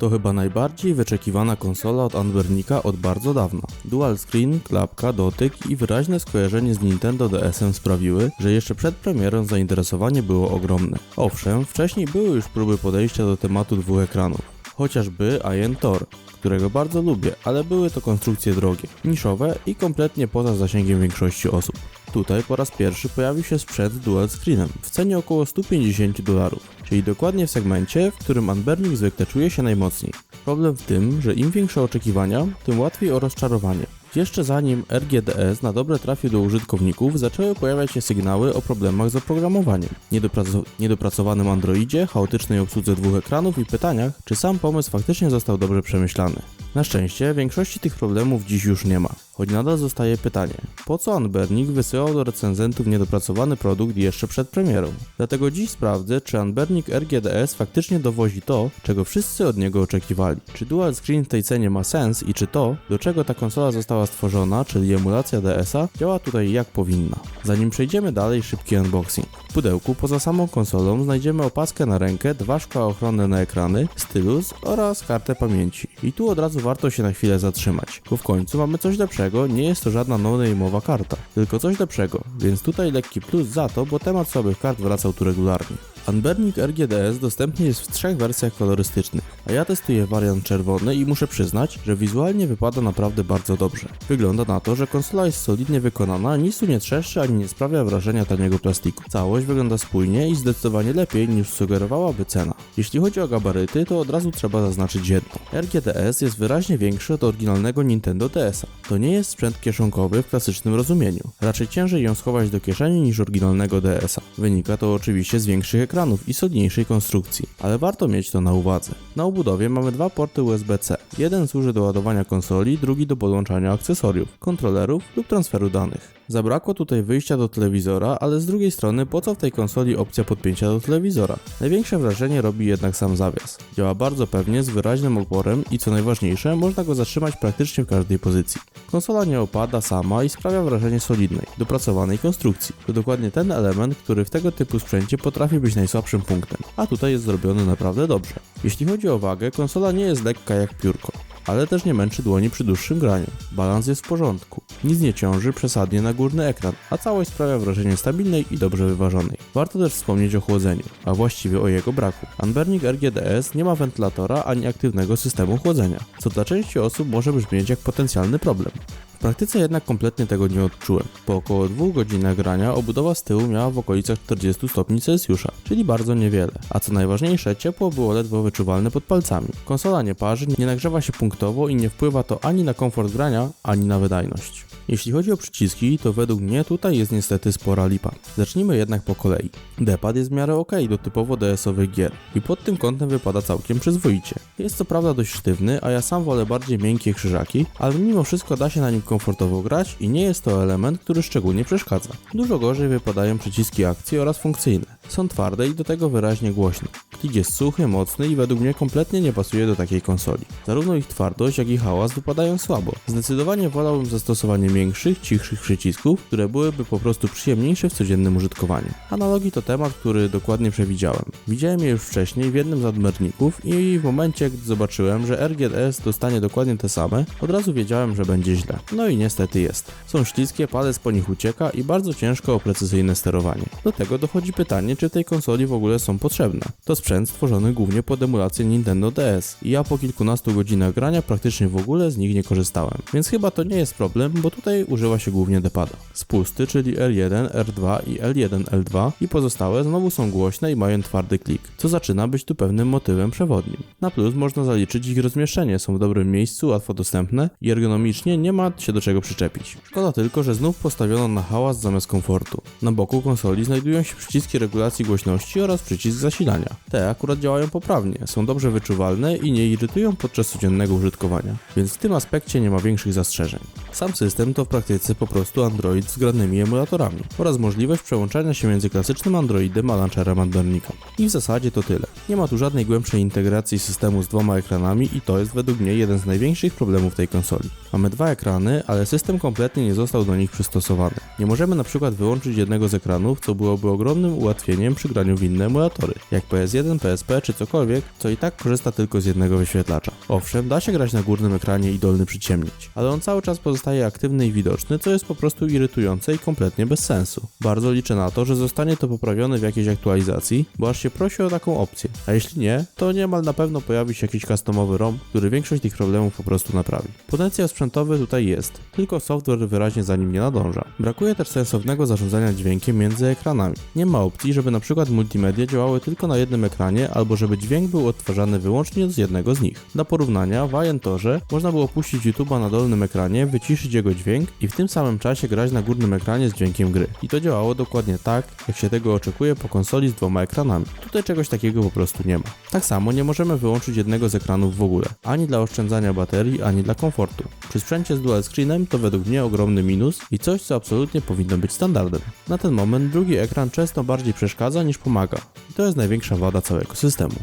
To chyba najbardziej wyczekiwana konsola od Anbernika od bardzo dawna. Dual screen, klapka, dotyk i wyraźne skojarzenie z Nintendo DS-em sprawiły, że jeszcze przed premierą zainteresowanie było ogromne. Owszem, wcześniej były już próby podejścia do tematu dwóch ekranów. Chociażby Iron Tor, którego bardzo lubię, ale były to konstrukcje drogie, niszowe i kompletnie poza zasięgiem większości osób. Tutaj po raz pierwszy pojawił się sprzęt dual screenem w cenie około 150 dolarów, czyli dokładnie w segmencie, w którym Anbernik zwykle czuje się najmocniej. Problem w tym, że im większe oczekiwania, tym łatwiej o rozczarowanie. Jeszcze zanim RGDS na dobre trafił do użytkowników, zaczęły pojawiać się sygnały o problemach z oprogramowaniem, niedopraco- niedopracowanym Androidzie, chaotycznej obsłudze dwóch ekranów i pytaniach, czy sam pomysł faktycznie został dobrze przemyślany. Na szczęście większości tych problemów dziś już nie ma, choć nadal zostaje pytanie, po co Anbernik wysyłał do recenzentów niedopracowany produkt jeszcze przed premierą? Dlatego dziś sprawdzę, czy Anbernik RGDS faktycznie dowozi to, czego wszyscy od niego oczekiwali. Czy dual screen w tej cenie ma sens i czy to, do czego ta konsola została stworzona, czyli emulacja DS-a, działa tutaj jak powinna. Zanim przejdziemy dalej, szybki unboxing. W pudełku poza samą konsolą znajdziemy opaskę na rękę, dwa szkła ochronne na ekrany, stylus oraz kartę pamięci. I tu od razu warto się na chwilę zatrzymać, bo w końcu mamy coś lepszego, nie jest to żadna no-name'owa karta, tylko coś lepszego, więc tutaj lekki plus za to, bo temat słabych kart wracał tu regularnie. Unburning RGDS dostępny jest w trzech wersjach kolorystycznych, a ja testuję wariant czerwony i muszę przyznać, że wizualnie wypada naprawdę bardzo dobrze. Wygląda na to, że konsola jest solidnie wykonana, nic tu nie trzeszczy ani nie sprawia wrażenia taniego plastiku. Całość wygląda spójnie i zdecydowanie lepiej niż sugerowałaby cena. Jeśli chodzi o gabaryty, to od razu trzeba zaznaczyć jedno. RGDS jest wyraźnie większy od oryginalnego Nintendo DS-a. To nie jest sprzęt kieszonkowy w klasycznym rozumieniu. Raczej ciężej ją schować do kieszeni niż oryginalnego DS-a. Wynika to oczywiście z większych ekranów i solidniejszej konstrukcji, ale warto mieć to na uwadze. Na obudowie mamy dwa porty USB-C. Jeden służy do ładowania konsoli, drugi do podłączania akcesoriów, kontrolerów lub transferu danych. Zabrakło tutaj wyjścia do telewizora, ale z drugiej strony po co w tej konsoli opcja podpięcia do telewizora? Największe wrażenie robi jednak sam zawias. Działa bardzo pewnie, z wyraźnym oporem i co najważniejsze, można go zatrzymać praktycznie w każdej pozycji. Konsola nie opada sama i sprawia wrażenie solidnej, dopracowanej konstrukcji. To dokładnie ten element, który w tego typu sprzęcie potrafi być najsłabszym punktem, a tutaj jest zrobiony naprawdę dobrze. Jeśli chodzi o wagę, konsola nie jest lekka jak piórko ale też nie męczy dłoni przy dłuższym graniu. Balans jest w porządku. Nic nie ciąży przesadnie na górny ekran, a całość sprawia wrażenie stabilnej i dobrze wyważonej. Warto też wspomnieć o chłodzeniu, a właściwie o jego braku. Anbernik RGDS nie ma wentylatora ani aktywnego systemu chłodzenia, co dla części osób może brzmieć jak potencjalny problem. Praktyce jednak kompletnie tego nie odczułem. Po około dwóch godzinach grania obudowa z tyłu miała w okolicach 40 stopni Celsjusza, czyli bardzo niewiele. A co najważniejsze, ciepło było ledwo wyczuwalne pod palcami. Konsola nie parzy, nie nagrzewa się punktowo i nie wpływa to ani na komfort grania, ani na wydajność. Jeśli chodzi o przyciski, to według mnie tutaj jest niestety spora lipa. Zacznijmy jednak po kolei. D-pad jest w miarę ok do typowo DS-owych gier i pod tym kątem wypada całkiem przyzwoicie. Jest co prawda dość sztywny, a ja sam wolę bardziej miękkie krzyżaki, ale mimo wszystko da się na nim komfortowo grać i nie jest to element, który szczególnie przeszkadza. Dużo gorzej wypadają przyciski akcji oraz funkcyjne. Są twarde i do tego wyraźnie głośne. Klik jest suchy, mocny i według mnie kompletnie nie pasuje do takiej konsoli. Zarówno ich twardość, jak i hałas wypadają słabo. Zdecydowanie wolałbym zastosowanie większych, cichszych przycisków, które byłyby po prostu przyjemniejsze w codziennym użytkowaniu. Analogii to temat, który dokładnie przewidziałem. Widziałem je już wcześniej w jednym z admerników i w momencie, gdy zobaczyłem, że RGS dostanie dokładnie te same, od razu wiedziałem, że będzie źle. No i niestety jest. Są śliskie, palec po nich ucieka i bardzo ciężko o precyzyjne sterowanie. Do tego dochodzi pytanie, czy tej konsoli w ogóle są potrzebne. To sprzęt stworzony głównie pod emulację Nintendo DS i ja po kilkunastu godzinach grania praktycznie w ogóle z nich nie korzystałem. Więc chyba to nie jest problem, bo tutaj używa się głównie depada. Spusty, czyli L1, R2 i L1, L2 i pozostałe znowu są głośne i mają twardy klik, co zaczyna być tu pewnym motywem przewodnim. Na plus można zaliczyć ich rozmieszczenie, są w dobrym miejscu, łatwo dostępne i ergonomicznie nie ma się do czego przyczepić. Szkoda tylko, że znów postawiono na hałas zamiast komfortu. Na boku konsoli znajdują się przyciski regulacji głośności oraz przycisk zasilania. Te akurat działają poprawnie, są dobrze wyczuwalne i nie irytują podczas codziennego użytkowania, więc w tym aspekcie nie ma większych zastrzeżeń. Sam system to w praktyce po prostu Android z granymi emulatorami oraz możliwość przełączania się między klasycznym Androidem a launcherem Andornika. I w zasadzie to tyle. Nie ma tu żadnej głębszej integracji systemu z dwoma ekranami i to jest według mnie jeden z największych problemów tej konsoli. Mamy dwa ekrany, ale system kompletnie nie został do nich przystosowany. Nie możemy na przykład wyłączyć jednego z ekranów, co byłoby ogromnym ułatwieniem przy graniu w inne emulatory, jak PS1 PS1, PSP czy cokolwiek, co i tak korzysta tylko z jednego wyświetlacza. Owszem, da się grać na górnym ekranie i dolny przyciemnić, ale on cały czas pozostaje aktywny i widoczny, co jest po prostu irytujące i kompletnie bez sensu. Bardzo liczę na to, że zostanie to poprawione w jakiejś aktualizacji, bo aż się prosi o taką opcję. A jeśli nie, to niemal na pewno pojawi się jakiś customowy ROM, który większość tych problemów po prostu naprawi. Potencjał sprzętowy tutaj jest, tylko software wyraźnie za nim nie nadąża. Brakuje też sensownego zarządzania dźwiękiem między ekranami. Nie ma opcji, żeby na przykład multimedia działały tylko na jednym ekranie, albo żeby dźwięk był odtwarzany wyłącznie z jednego z nich. Dla porównania, w Ientorze można było puścić YouTube'a na dolnym ekranie, wyciszyć jego dźwięk i w tym samym czasie grać na górnym ekranie z dźwiękiem gry. I to działało dokładnie tak, jak się tego oczekuje po konsoli z dwoma ekranami. Tutaj czegoś takiego po prostu nie ma. Tak samo nie możemy wyłączyć jednego z ekranów w ogóle, ani dla oszczędzania baterii, ani dla komfortu. Przy sprzęcie z dual screenem to według mnie ogromny minus i coś, co absolutnie powinno być standardem. Na ten moment drugi ekran często bardziej przeszkadza niż pomaga. I to jest największa wada całego systemu.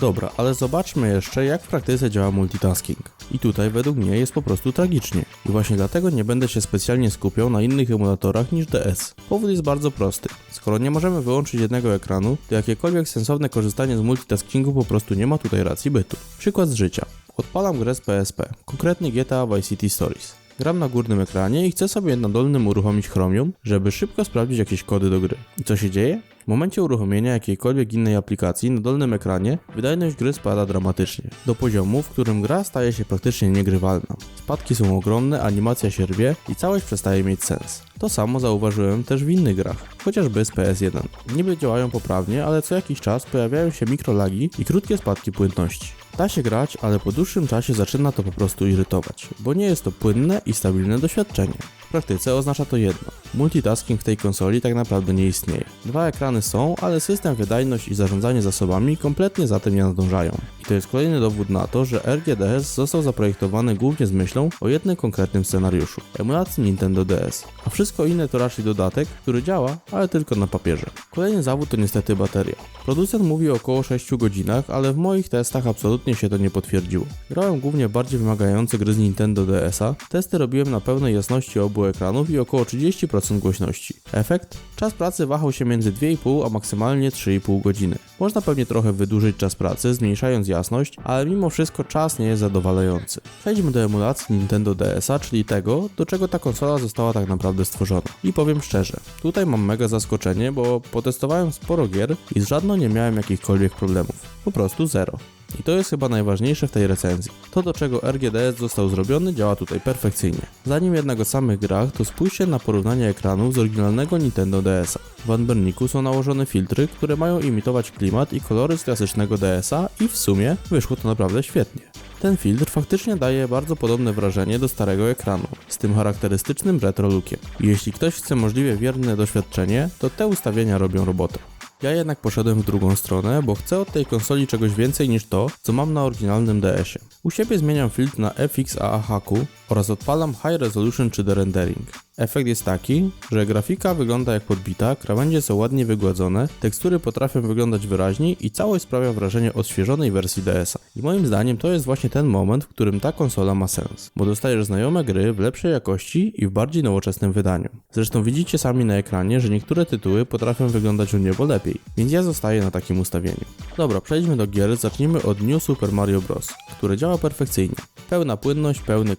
Dobra, ale zobaczmy jeszcze, jak w praktyce działa multitasking. I tutaj według mnie jest po prostu tragicznie. I właśnie dlatego nie będę się specjalnie skupiał na innych emulatorach niż DS. Powód jest bardzo prosty. Skoro nie możemy wyłączyć jednego ekranu, to jakiekolwiek sensowne korzystanie z multitaskingu po prostu nie ma tutaj racji bytu. Przykład z życia. Odpalam grę z PSP, konkretnie GTA Vice City Stories. Gram na górnym ekranie i chcę sobie na dolnym uruchomić Chromium, żeby szybko sprawdzić jakieś kody do gry. I co się dzieje? W momencie uruchomienia jakiejkolwiek innej aplikacji na dolnym ekranie wydajność gry spada dramatycznie, do poziomu, w którym gra staje się praktycznie niegrywalna. Spadki są ogromne, animacja się rwie i całość przestaje mieć sens. To samo zauważyłem też w innych grach, chociażby z PS1. Niby działają poprawnie, ale co jakiś czas pojawiają się mikrolagi i krótkie spadki płynności. Da się grać, ale po dłuższym czasie zaczyna to po prostu irytować, bo nie jest to płynne i stabilne doświadczenie. Praktyce oznacza to jedno. Multitasking w tej konsoli tak naprawdę nie istnieje. Dwa ekrany są, ale system, wydajność i zarządzanie zasobami kompletnie za tym nie nadążają. To jest kolejny dowód na to, że RGDS został zaprojektowany głównie z myślą o jednym konkretnym scenariuszu emulacji Nintendo DS. A wszystko inne to raczej dodatek, który działa, ale tylko na papierze. Kolejny zawód to niestety bateria. Producent mówi o około 6 godzinach, ale w moich testach absolutnie się to nie potwierdziło. Grałem głównie bardziej wymagające gry z Nintendo DS-a, testy robiłem na pełnej jasności obu ekranów i około 30% głośności. Efekt? Czas pracy wahał się między 2,5 a maksymalnie 3,5 godziny. Można pewnie trochę wydłużyć czas pracy, zmniejszając jasność, ale mimo wszystko czas nie jest zadowalający. Przejdźmy do emulacji Nintendo DS-a, czyli tego, do czego ta konsola została tak naprawdę stworzona. I powiem szczerze, tutaj mam mega zaskoczenie, bo potestowałem sporo gier i z żadną nie miałem jakichkolwiek problemów. Po prostu zero. I to jest chyba najważniejsze w tej recenzji. To do czego RGDS został zrobiony działa tutaj perfekcyjnie. Zanim jednak o samych grach, to spójrzcie na porównanie ekranów z oryginalnego Nintendo DS-a. W Anberniku są nałożone filtry, które mają imitować klimat i kolory z klasycznego DS-a i w sumie wyszło to naprawdę świetnie. Ten filtr faktycznie daje bardzo podobne wrażenie do starego ekranu, z tym charakterystycznym retro lookiem. Jeśli ktoś chce możliwie wierne doświadczenie, to te ustawienia robią robotę. Ja jednak poszedłem w drugą stronę, bo chcę od tej konsoli czegoś więcej niż to, co mam na oryginalnym DS-ie. U siebie zmieniam filtr na FX AAHQ oraz odpalam High Resolution czy The Rendering. Efekt jest taki, że grafika wygląda jak podbita, krawędzie są ładnie wygładzone, tekstury potrafią wyglądać wyraźniej i całość sprawia wrażenie odświeżonej wersji DS-a. I moim zdaniem to jest właśnie ten moment, w którym ta konsola ma sens, bo dostajesz znajome gry w lepszej jakości i w bardziej nowoczesnym wydaniu. Zresztą widzicie sami na ekranie, że niektóre tytuły potrafią wyglądać o niebo lepiej, więc ja zostaję na takim ustawieniu. Dobra, przejdźmy do gier, zacznijmy od New Super Mario Bros., które działa perfekcyjnie. Pełna płynność, pełny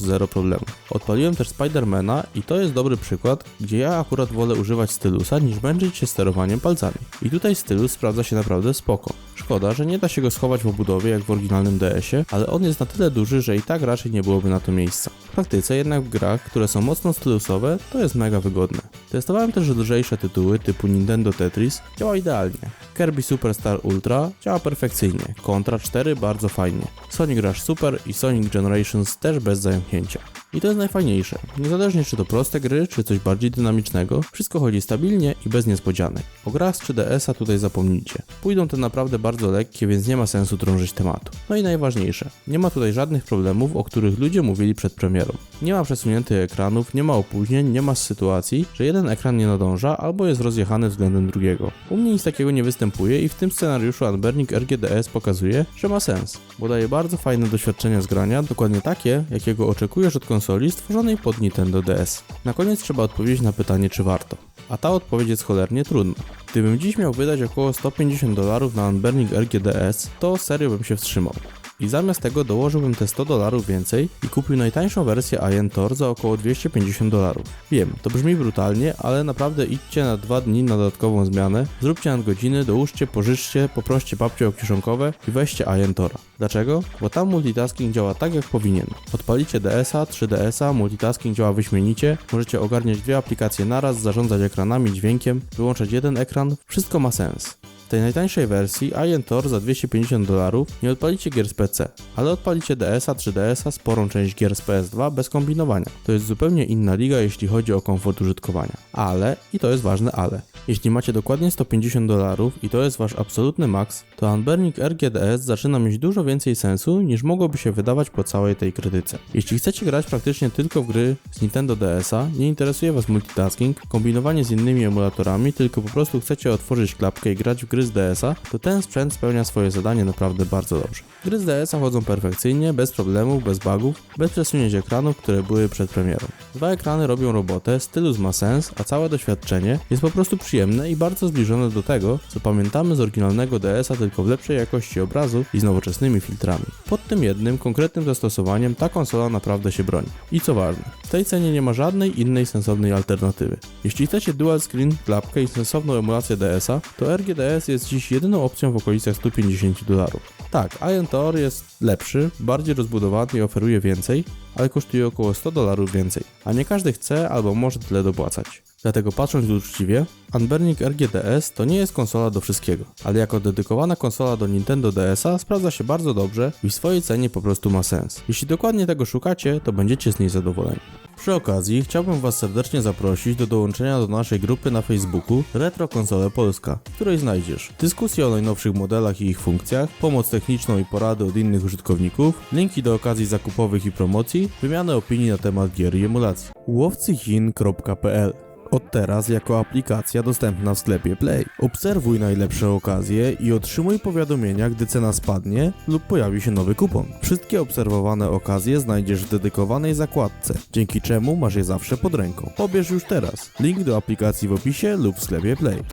zero problemu. Odpaliłem też Spidermana i to jest dobry przykład, gdzie ja akurat wolę używać stylusa niż męczyć się sterowaniem palcami. I tutaj stylus sprawdza się naprawdę spoko. Szkoda, że nie da się go schować w obudowie jak w oryginalnym DS-ie, ale on jest na tyle duży, że i tak raczej nie byłoby na to miejsca. W praktyce jednak w grach, które są mocno stylusowe, to jest mega wygodne. Testowałem też lżejsze tytuły typu Nintendo Tetris, działa idealnie. Kirby Superstar Ultra działa perfekcyjnie, Contra 4 bardzo fajnie. Sonic Rush Super i Sonic Generations też bez pozdrawiam, I to jest najfajniejsze. Niezależnie czy to proste gry, czy coś bardziej dynamicznego, wszystko chodzi stabilnie i bez niespodzianek. O grach z 3DS-a tutaj zapomnijcie. Pójdą te naprawdę bardzo lekkie, więc nie ma sensu drążyć tematu. No i najważniejsze, nie ma tutaj żadnych problemów, o których ludzie mówili przed premierą. Nie ma przesuniętych ekranów, nie ma opóźnień, nie ma sytuacji, że jeden ekran nie nadąża albo jest rozjechany względem drugiego. U mnie nic takiego nie występuje i w tym scenariuszu Unburning RGDS pokazuje, że ma sens, bo daje bardzo fajne doświadczenia z grania, dokładnie takie, jakiego oczekujesz od konsoli stworzonej pod Nintendo DS. Na koniec trzeba odpowiedzieć na pytanie, czy warto. A ta odpowiedź jest cholernie trudna. Gdybym dziś miał wydać około 150 dolarów na Unburning RGDS, to serio bym się wstrzymał. I zamiast tego dołożyłbym te 100 dolarów więcej i kupił najtańszą wersję Iron Tor za około 250 dolarów. Wiem, to brzmi brutalnie, ale naprawdę idźcie na dwa dni na dodatkową zmianę, zróbcie nadgodziny, dołóżcie, pożyczcie, poproście babcie o kieszonkowe i weźcie Iron Tora. Dlaczego? Bo tam multitasking działa tak jak powinien. Odpalicie DS-a, 3DS-a, multitasking działa wyśmienicie, możecie ogarniać dwie aplikacje naraz, zarządzać ekranami, dźwiękiem, wyłączać jeden ekran, wszystko ma sens. Tej najtańszej wersji Iron Tor za 250 dolarów nie odpalicie gier z PC, ale odpalicie DS-a, 3DS-a, sporą część gier z PS2 bez kombinowania. To jest zupełnie inna liga, jeśli chodzi o komfort użytkowania. Ale, i to jest ważne ale, jeśli macie dokładnie 150 dolarów i to jest wasz absolutny maks, to Unburning RGDS zaczyna mieć dużo więcej sensu niż mogłoby się wydawać po całej tej krytyce. Jeśli chcecie grać praktycznie tylko w gry z Nintendo DS-a, nie interesuje was multitasking, kombinowanie z innymi emulatorami, tylko po prostu chcecie otworzyć klapkę i grać w gry z DS-a, to ten sprzęt spełnia swoje zadanie naprawdę bardzo dobrze. Gry z DS-a chodzą perfekcyjnie, bez problemów, bez bugów, bez przesunięć ekranów, które były przed premierą. Dwa ekrany robią robotę, stylus ma sens, a całe doświadczenie jest po prostu przyjemne i bardzo zbliżone do tego, co pamiętamy z oryginalnego DS-a tylko w lepszej jakości obrazu i z nowoczesnymi filtrami. Pod tym jednym, konkretnym zastosowaniem ta konsola naprawdę się broni. I co ważne, w tej cenie nie ma żadnej innej sensownej alternatywy. Jeśli chcecie dual screen, klapkę i sensowną emulację DS-a, to RGDS jest dziś jedyną opcją w okolicach 150 dolarów. Tak, Iron Tor jest lepszy, bardziej rozbudowany i oferuje więcej, ale kosztuje około 100 dolarów więcej, a nie każdy chce albo może tyle dopłacać. Dlatego patrząc uczciwie, Unburning RGDS to nie jest konsola do wszystkiego, ale jako dedykowana konsola do Nintendo DS-a sprawdza się bardzo dobrze i w swojej cenie po prostu ma sens. Jeśli dokładnie tego szukacie, to będziecie z niej zadowoleni. Przy okazji chciałbym Was serdecznie zaprosić do dołączenia do naszej grupy na Facebooku Retro Konsole Polska, w której znajdziesz dyskusje o najnowszych modelach i ich funkcjach, pomoc techniczną i porady od innych użytkowników, linki do okazji zakupowych i promocji, wymianę opinii na temat gier i emulacji. łowcychin.pl od teraz jako aplikacja dostępna w sklepie Play. Obserwuj najlepsze okazje i otrzymuj powiadomienia, gdy cena spadnie lub pojawi się nowy kupon. Wszystkie obserwowane okazje znajdziesz w dedykowanej zakładce, dzięki czemu masz je zawsze pod ręką. Pobierz już teraz. Link do aplikacji w opisie lub w sklepie Play.